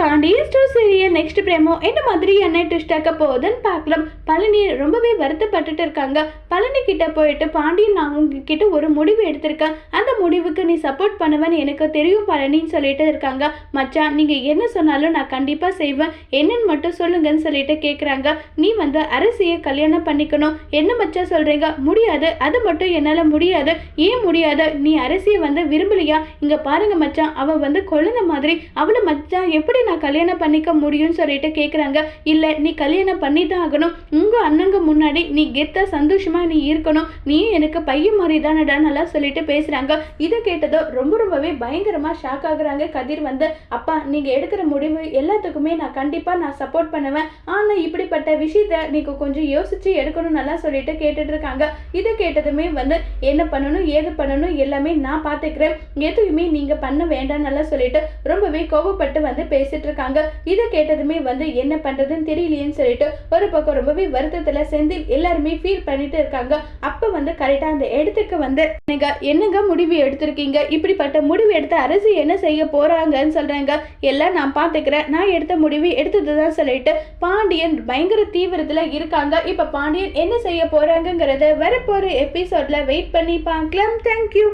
தாண்டி store serial next பிரேமோ என்ன மாதிரி என்ன ட்விஸ்ட் ஆக்க போகுதுன்னு பார்க்கலாம். பழனி ரொம்பவே வருத்தப்பட்டுட்டு இருக்காங்க. பழனி கிட்ட போயிட்டு பாண்டியன் நான் உங்ககிட்ட ஒரு முடிவு எடுத்திருக்கேன். அந்த முடிவுக்கு நீ சப்போர்ட் பண்ணுவேன்னு எனக்கு தெரியும் பழனின்னு சொல்லிட்டு இருக்காங்க. மச்சான் நீங்க என்ன சொன்னாலும் நான் கண்டிப்பா செய்வேன். என்னன்னு மட்டும் சொல்லுங்கன்னு சொல்லிட்டு கேட்குறாங்க நீ வந்து அரசியை கல்யாணம் பண்ணிக்கணும். என்ன மச்சான் சொல்றீங்க? முடியாது. அது மட்டும் என்னால முடியாது. ஏன் முடியாது? நீ அரசியை வந்து விரும்பலையா? இங்க பாருங்க மச்சான் அவ வந்து குழந்தை மாதிரி. அவளை மச்சான் எப்படி நான் கல்யாணம் பண்ணிக்க முடியும்னு சொல்லிட்டு கேட்குறாங்க இல்லை நீ கல்யாணம் பண்ணி தான் ஆகணும். உங்கள் அண்ணங்க முன்னாடி நீ கெத்த சந்தோஷமா நீ இருக்கணும். நீ எனக்கு பையன் மாதிரி தானடா நல்லா சொல்லிட்டு பேசுகிறாங்க இதை கேட்டதோ ரொம்ப ரொம்பவே பயங்கரமாக ஷாக் ஆகுறாங்க கதிர் வந்து. அப்பா நீங்கள் எடுக்கிற முடிவு எல்லாத்துக்குமே நான் கண்டிப்பாக நான் சப்போர்ட் பண்ணுவேன். ஆனால் இப்படிப்பட்ட விஷயத்த நீங்கள் கொஞ்சம் யோசிச்சு எடுக்கணும் நல்லா சொல்லிட்டு கேட்டுட்டு இருக்காங்க. இதை கேட்டதுமே வந்து என்ன பண்ணணும் ஏது பண்ணணும் எல்லாமே நான் பார்த்துக்கிறேன். எதுவுமே நீங்கள் பண்ண வேண்டாம் நல்லா சொல்லிட்டு ரொம்பவே கோபப்பட்டு வந்து பேசிட்டு இருக்காங்க இதை கேட்டதுமே வந்து என்ன பண்றதுன்னு தெரியலையேன்னு சொல்லிட்டு ஒரு பக்கம் ரொம்பவே வருத்தத்துல செந்தில் எல்லாருமே ஃபீல் பண்ணிட்டு இருக்காங்க. அப்ப வந்து கரெக்டா அந்த இடத்துக்கு வந்து நீங்க என்னங்க முடிவு எடுத்திருக்கீங்க? இப்படிப்பட்ட முடிவு எடுத்த அரசு என்ன செய்ய போறாங்கன்னு சொல்றாங்க. எல்லாம் நான் பாத்துக்கிறேன் நான் எடுத்த முடிவு எடுத்ததுதான் சொல்லிட்டு பாண்டியன் பயங்கர தீவிரத்துல இருக்காங்க. இப்ப பாண்டியன் என்ன செய்ய போறாங்கிறத வரப்போற எபிசோட்ல வெயிட் பண்ணி பார்க்கலாம். தேங்க்யூ